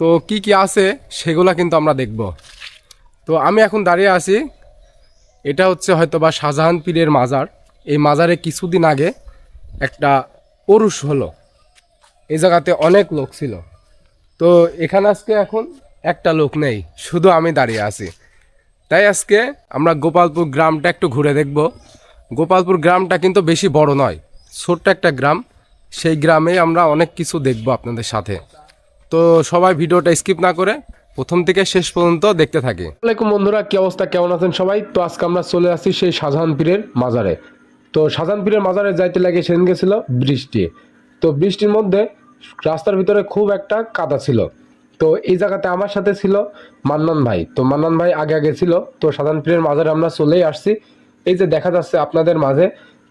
তো কি কি আছে সেগুলো কিন্তু আমরা দেখব। তো আমি এখন দাঁড়িয়ে আছি, এটা হচ্ছে হয়তো বা শাহজাহান পীরের মাজার। এই মাজারে কিছুদিন আগে একটা অরুষ হলো। এই জায়গাতে অনেক লোক ছিল। তো এখানে আজকে এখন একটা লোক নেই, শুধু আমি দাঁড়িয়ে আছি। তাই আজকে আমরা গোপালপুর গ্রামটা একটু ঘুরে দেখব। গোপালপুর গ্রামটা কিন্তু বেশি বড় নয়, ছোট্ট একটা গ্রাম। সেই গ্রামে আমরা অনেক কিছু দেখব আপনাদের সাথে। তো সবাই ভিডিওটা স্কিপ না করে প্রথম থেকে শেষ পর্যন্ত দেখতে থাকি। আসসালামাইকুম বন্ধুরা, কি অবস্থা? কেমন আছেন সবাই? তো আজকে আমরা চলে আসছি সেই শাহজাহান পীরের মাজারে। তো শাহজাহান পীরের মাজারে যাইতে লাগে সেদিন গেছিল বৃষ্টি। তো বৃষ্টির মধ্যে রাস্তার ভিতরে খুব একটা কাদা ছিল। তো এই জায়গাতে আমার সাথে ছিল মান্নান ভাই। তো মান্নান ভাই আগে আগে ছিল। তো সাধারণ পীরের মাজারে আমরা চলেই আসছি। এই যে দেখা যাচ্ছে আপনাদের মাঝে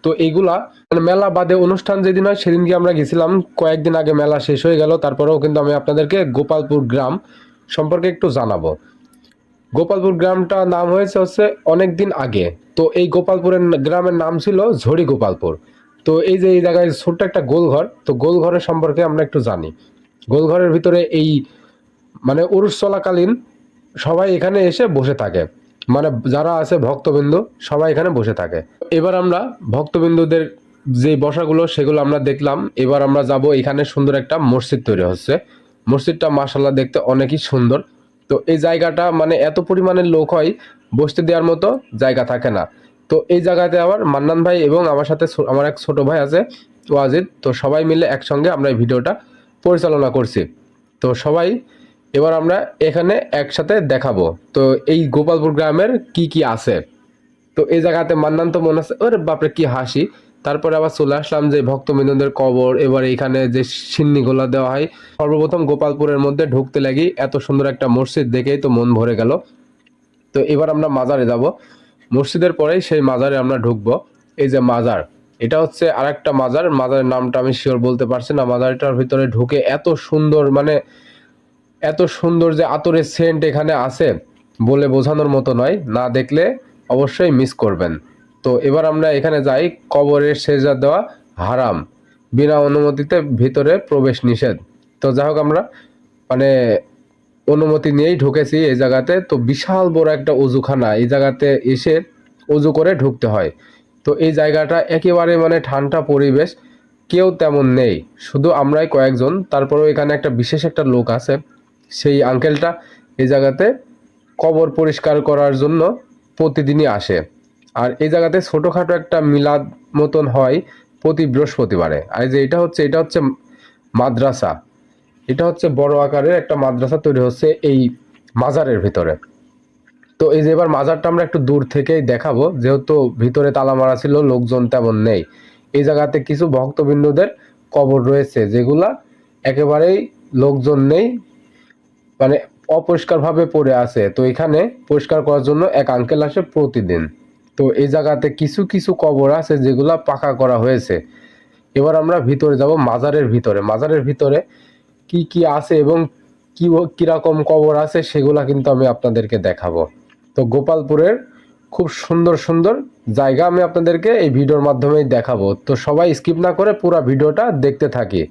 তো এইগুলা মানে মেলা বাদে অনুষ্ঠান যেদিন হয়, সেদিনকে আমরা গেছিলাম। কয়েকদিন আগে মেলা শেষ হয়ে গেল, তারপরেও কিন্তু আমি আপনাদেরকে গোপালপুর গ্রাম সম্পর্কে একটু জানাব। গোপালপুর গ্রামটা নাম হয়েছে হচ্ছে অনেক দিন আগে। তো এই গোপালপুরের গ্রামের নাম ছিল ঝড়ি গোপালপুর। তো এই যে এই জায়গায় ছোট্ট একটা গোলঘর, তো গোলঘরের সম্পর্কে আমরা একটু জানি। গোলঘরের ভিতরে এই মানে উরুষ চলাকালীন সবাই এখানে এসে বসে থাকে। মানে যারা আছে ভক্তবিন্দু, সবাই এখানে বসে থাকে। এবার আমরা ভক্তবিন্দুদের যে বসাগুলো, সেগুলো আমরা দেখলাম। এবার আমরা যাব এখানে সুন্দর একটা মসজিদ তৈরি হচ্ছে। মসজিদটা মাসাল্লাহ দেখতে অনেকই সুন্দর। তো এই জায়গাটা মানে এত পরিমাণের লোক হয়, বসতে দেওয়ার মতো জায়গা থাকে না। তো এই জায়গাতে আবার মান্নান ভাই এবং আমার সাথে আমার এক ছোট ভাই আছে, ওয়াজিদ। তো সবাই মিলে একসঙ্গে আমরা এই ভিডিওটা পরিচালনা করছি। তো সবাই এবার আমরা এখানে একসাথে দেখাবো। তো এই গোপালপুর গ্রামের কি কি আছে? তো এই জায়গাতে মান্নান তো মনে আছে, ওরে বাপরে কি হাসি। তারপরে আবার চলে আসলাম যে ভক্তবৃন্দদের কবর, এবার এখানে যে সিন্নিগুলা দেওয়া হয়, সর্বপ্রথম গোপালপুরের মধ্যে ঢুকতে লাগি, এত সুন্দর একটা মসজিদ দেখেই তো মন ভরে গেল। তো এবার আমরা মাজারে যাব। মসজিদের পরেই সেই মাজারে আমরা ঢুকবো। এই যে মাজার, এটা হচ্ছে আর একটা মাজার। মাজারের নামটা আমি শিওর বলতে পারছি না। মাজারটার ভিতরে ঢুকে এত সুন্দর মানে এত সুন্দর যে আতরের সেন্ট এখানে আছে বলে বোঝানোর মতো নয়, না দেখলে অবশ্যই মিস করবেন। তো এবার আমরা এখানে যাই, কবরের সেজা দেওয়া হারাম, বিনা অনুমতিতে ভিতরে প্রবেশ নিষেধ। তো যাই হোক আমরা মানে অনুমতি নিয়েই ঢুকেছি এই জায়গাতে। তো বিশাল বড় একটা অজুখানা, এই জায়গাতে এসে উজু করে ঢুকতে হয়। তো এই জায়গাটা একেবারে মানে ঠান্ডা পরিবেশ, কেউ তেমন নেই। শুধু আমরাই কয়েকজন, তারপরেও এখানে একটা বিশেষ একটা লোক আছে। সেই আঙ্কেলটা এই জায়গাতে কবর পরিষ্কার করার জন্য প্রতিদিনই আসে। আর এই জায়গাতে ছোটোখাটো একটা মিলাদ মতন হয় প্রতি বৃহস্পতিবারে। আর যে এটা হচ্ছে এটা হচ্ছে মাদ্রাসা। এটা হচ্ছে বড় আকারের একটা মাদ্রাসা তৈরি হচ্ছে এই মাজারের ভিতরে। তো এই যে এবার মাজারটা আমরা একটু দূর থেকেই দেখাবো। যেহেতু ভিতরে তালা মারা ছিল, লোকজন তেমন নেই। এই জায়গাতে কিছু ভক্তবিন্দুদের কবর রয়েছে, যেগুলা একেবারেই লোকজন নেই মানে অপরিষ্কারভাবে পড়ে আছে। তো এখানে পরিষ্কার করার জন্য এক আঙ্কেল আসে প্রতিদিন। তো এই জায়গাতে কিছু কিছু কবর আছে যেগুলা পাকা করা হয়েছে। এবার আমরা ভিতরে যাব মাজারের ভিতরে। মাজারের ভিতরে কি কি আছে এবং কি, কীরকম কবর আছে সেগুলা কিন্তু আমি আপনাদেরকে দেখাবো। তো গোপালপুরের খুব সুন্দর সুন্দর জায়গা আমি আপনাদেরকে এই ভিডিওর মাধ্যমেই দেখাবো। তো সবাই স্কিপ না করে পুরো ভিডিওটা দেখতে থাকি।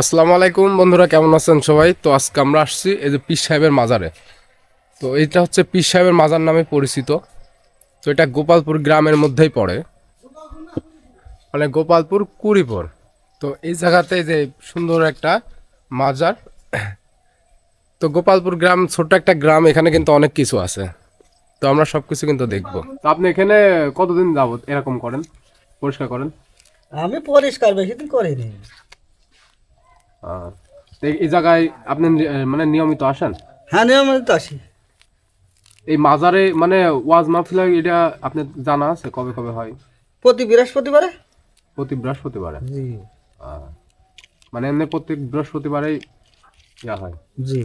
আসসালামু আলাইকুম, বন্ধুরা কেমন আছেন সবাই? তো আজকে আমরা আসছি এই যে পীর সাহেবের মাজারে। তো এইটা হচ্ছে পীর সাহেবের মাজার নামে পরিচিত। তো এটা গোপালপুর গ্রামের মধ্যেই পড়ে। মানে গোপালপুর কুড়িপুর। তো এই জায়গাতে যে সুন্দর একটা মাজার। তো গোপালপুর গ্রাম, ছোট্ট একটা গ্রাম, এখানে কিন্তু অনেক কিছু আছে। তো আমরা সব কিছু কিন্তু দেখব। তো আপনি এখানে কতদিন যাবত এরকম করেন? পরিষ্কার করেন? আমি পরিষ্কার বেশি দিন করিনি। এই জায়গায় আপনি মানে নিয়মিত আসেন? হ্যাঁ নিয়মিত আসি। এই মাজারে মানে ওয়াজ মাহফিল এটা আপনার জানা আছে কবে কবে হয়? প্রতি বৃহস্পতিবারে? প্রতি বৃহস্পতিবারে? জি। মানে এমনি প্রত্যেক বৃহস্পতিবারেই ইয়া হয়। জি।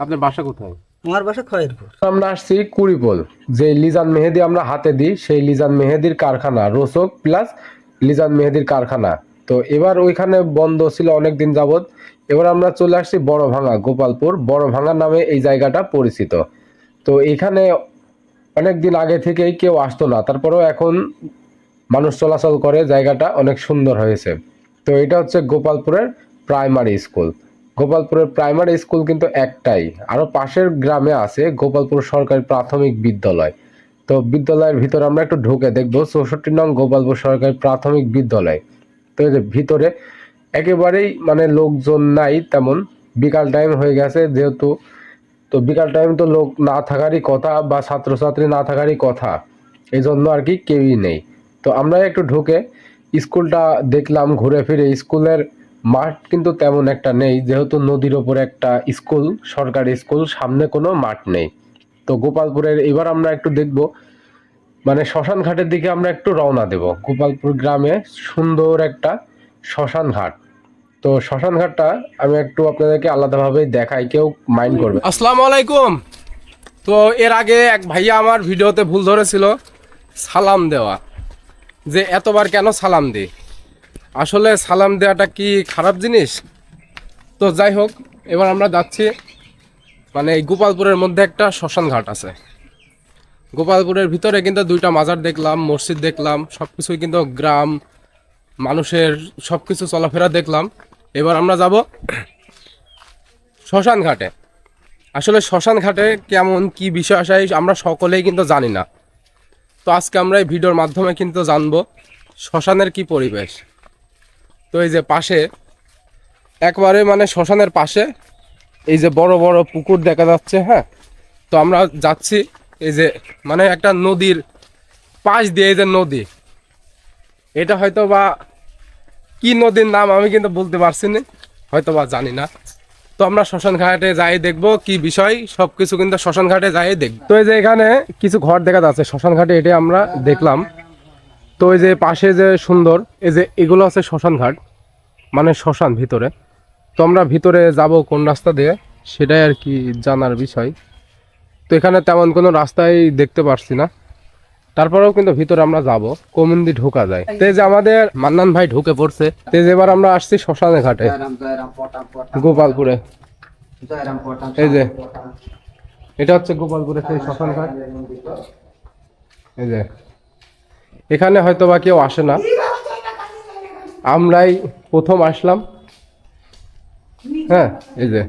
আপনার বাসা কোথায়? আমার বাসা খয়েরপুর। আমরা আসছি কুড়িপোল যে লিজান মেহেদি আমরা হাতে দিই সেই লিজান মেহেদির কারখানা রোসক প্লাস লিজান মেহেদির কারখানা। তো এবার ওইখানে বন্ধ ছিল অনেক দিন যাবত এবার আমরা চলে আসছি বড় ভাঙা গোপালপুর। বড় ভাঙা নামে এই জায়গাটা পরিচিত। তো এখানে অনেক দিন আগে থেকেই কেউ আসতো না। তারপরেও এখন মানুষ চলাচল করে, জায়গাটা অনেক সুন্দর হয়েছে। তো এটা হচ্ছে গোপালপুরের প্রাইমারি স্কুল। গোপালপুরের প্রাইমারি স্কুল কিন্তু একটাই। আরও পাশের গ্রামে আছে গোপালপুর সরকারি প্রাথমিক বিদ্যালয়। তো বিদ্যালয়ের ভিতরে আমরা একটু ঢুকে দেখব। চৌষট্টি নং গোপালপুর সরকারি প্রাথমিক বিদ্যালয়। তো যে ভিতরে একেবারেই মানে লোকজন নাই তেমন। বিকাল টাইম হয়ে গেছে যেহেতু, তো বিকাল টাইম তো লোক না থাকারই কথা বা ছাত্রছাত্রী না থাকারই কথা। এই জন্য আর কি কেউই নেই। তো আমরা একটু ঢুকে স্কুলটা দেখলাম ঘুরে ফিরে। স্কুলের মাঠ কিন্তু তেমন একটা নেই, যেহেতু নদীর ওপরে একটা স্কুল, সরকারি স্কুল, সামনে কোনো মাঠ নেই। তো গোপালপুরের এবার আমরা একটু দেখব মানে শ্মশান ঘাটের দিকে আমরা একটু রওনা দেব। গোপালপুর গ্রামে সুন্দর একটা শ্মশান ঘাট। তো শ্মশান ঘাটটা আমি একটু আপনাদেরকে আলাদাভাবে দেখাই, কেউ মাইন্ড করবে আসসালামু আলাইকুম। তো এর আগে এক ভাইয়া আমার ভিডিওতে ভুল ধরেছিল, সালাম দেওয়া। যে এতবার কেন সালাম দিই? আসলে সালাম দেওয়াটা কি খারাপ জিনিস? তো যাই হোক, এবার আমরা যাচ্ছি মানে গোপালপুরের মধ্যে একটা শ্মশান ঘাট আছে। গোপালপুরের ভিতরে কিন্তু দুইটা মাজার দেখলাম, মসজিদ দেখলাম সব কিছুই কিন্তু গ্রাম, মানুষের সব কিছু চলাফেরা দেখলাম। এবার আমরা যাব শ্মশান ঘাটে। আসলে শ্মশান ঘাটে কেমন, কি বিষয় আসায় আমরা সকলেই কিন্তু জানি না। তো আজকে আমরা এই ভিডিওর মাধ্যমে কিন্তু জানব শ্মশানের কি পরিবেশ। তো এই যে পাশে, একবারে মানে শ্মশানের পাশে এই যে বড় বড় পুকুর দেখা যাচ্ছে হ্যাঁ? তো আমরা যাচ্ছি এই যে মানে একটা নদীর পাশ দিয়ে এই যে নদী, এটা হয়তো বা কি নদীর নাম আমি কিন্তু বলতে পারছি না হয়তো বা জানি না। তো আমরা শ্মশান ঘাটে যাই দেখব কি বিষয় সব কিছু কিন্তু শ্মশানঘাটে যাই দেখব। তো এই যে এখানে কিছু ঘর দেখা যাচ্ছে শ্মশানঘাটে এটা আমরা দেখলাম। তো এই যে পাশে যে সুন্দর, এই যে এগুলো আছে শ্মশানঘাট মানে শ্মশান ভিতরে। তো আমরা ভিতরে যাব কোন রাস্তা দিয়ে, সেটাই আর কি জানার বিষয়। তো এখানে তেমন কোনো রাস্তাই দেখতে পারছি না। তারপরেও কিন্তু ভিতরে আমরা যাব কোমিন দিয়ে ঢোকা যায়। তো যে আমাদের মান্নান ভাই ঢুকে পড়ছে। তো এই যে এবার আমরা আসছি শ্মশানে ঘাটে, গোপালপুরে। এই যে, এটা হচ্ছে গোপালপুরে সেই শ্মশান ঘাট। এই যে, এখানে হয়তো বা কেউ আসে না। আমরাই প্রথম আসলাম। হ্যাঁ এই যে,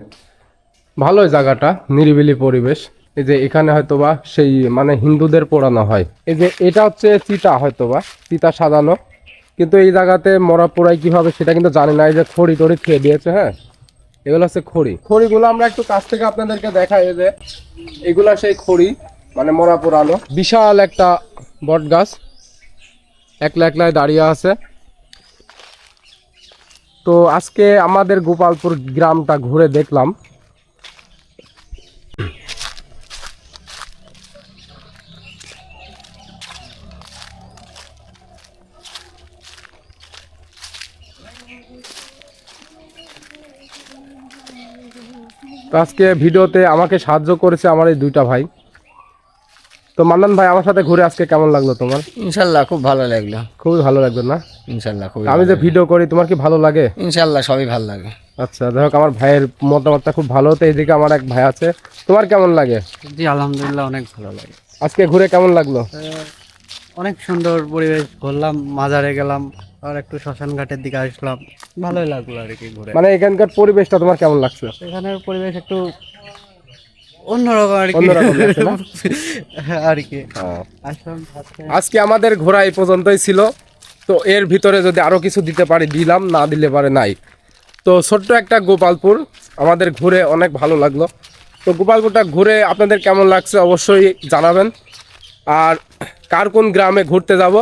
ভালোই জায়গাটা, নিরিবিলি পরিবেশ। এই যে এখানে হয়তোবা সেই মানে হিন্দুদের পোড়ানো হয়। এই যে এটা হচ্ছে চিতা হয়তোবা, চিতা সাজানো। কিন্তু এই জায়গাতে মরা পোড়াই কীভাবে সেটা কিন্তু জানি না। এই যে খড়ি টড়ি খেয়ে দিয়েছে হ্যাঁ? এগুলো হচ্ছে খড়ি। খড়িগুলো আমরা একটু কাছ থেকে আপনাদেরকে দেখাই যে এগুলা সেই খড়ি মানে মরা পোড়ানো। বিশাল একটা বট গাছ, একলা একলায় দাঁড়িয়ে আছে। তো আজকে আমাদের গোপালপুর গ্রামটা ঘুরে দেখলাম। তো আজকে ভিডিওতে আমাকে সাহায্য করেছে আমার এই দুইটা ভাই। তো মান্নান ভাই আমার সাথে ঘুরে আজকে কেমন লাগল তোমার? ইনশাল্লাহ খুব ভালো লাগল। খুবই ভালো লাগল না? ইনশাল্লাহ খুবই আমি যে ভিডিও করি তোমার কি ভালো লাগে? ইনশাল্লাহ সবই ভালো লাগে। আচ্ছা যাই হোক আমার ভাইয়ের মতামতটা খুব ভালো তো এইদিকে আমার এক ভাই আছে। তোমার কেমন লাগে? জি আলহামদুলিল্লাহ অনেক ভালো লাগে। আজকে ঘুরে কেমন লাগল? অনেক সুন্দর পরিবেশ ঘুরলাম মাজারে গেলাম আর একটু শ্মশান ঘাটের দিকে আসলাম। ভালোই লাগল আর কি ঘুরে। মানে এখানকার পরিবেশটা তোমার কেমন লাগছে? এখানের পরিবেশ একটু অন্যরকম আর কি। অন্যরকম লাগছে না? আর কি। আসলাম আজকে আমাদের ঘোরা এই পর্যন্তই ছিল। তো এর ভিতরে যদি আরও কিছু দিতে পারি দিলাম না দিলে পারে নাই। তো ছোট্ট একটা গোপালপুর আমাদের ঘুরে অনেক ভালো লাগল। তো গোপালপুরটা ঘুরে আপনাদের কেমন লাগছে অবশ্যই জানাবেন। আর কার কোন গ্রামে ঘুরতে যাব,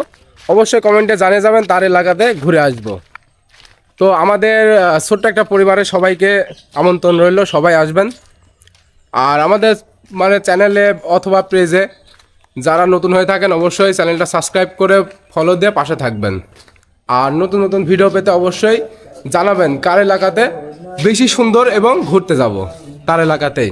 অবশ্যই কমেন্টে জানিয়ে যাবেন তার এলাকাতে ঘুরে আসব। তো আমাদের ছোট্ট একটা পরিবারের সবাইকে আমন্ত্রণ রইল, সবাই আসবেন। আর আমাদের মানে চ্যানেলে অথবা পেজে যারা নতুন হয়ে থাকেন, অবশ্যই চ্যানেলটা সাবস্ক্রাইব করে ফলো দিয়ে পাশে থাকবেন। আর নতুন নতুন ভিডিও পেতে অবশ্যই জানাবেন, কার এলাকাতে বেশি সুন্দর এবং ঘুরতে যাব, তার এলাকাতেই।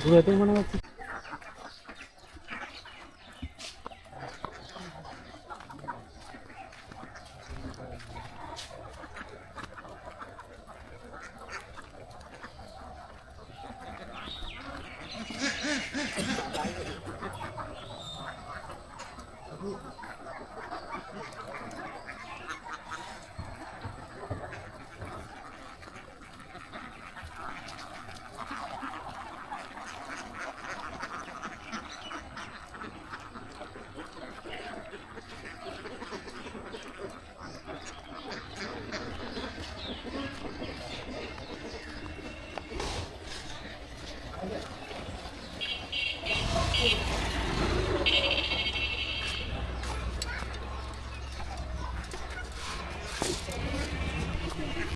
ঘুরেতে মনে হচ্ছে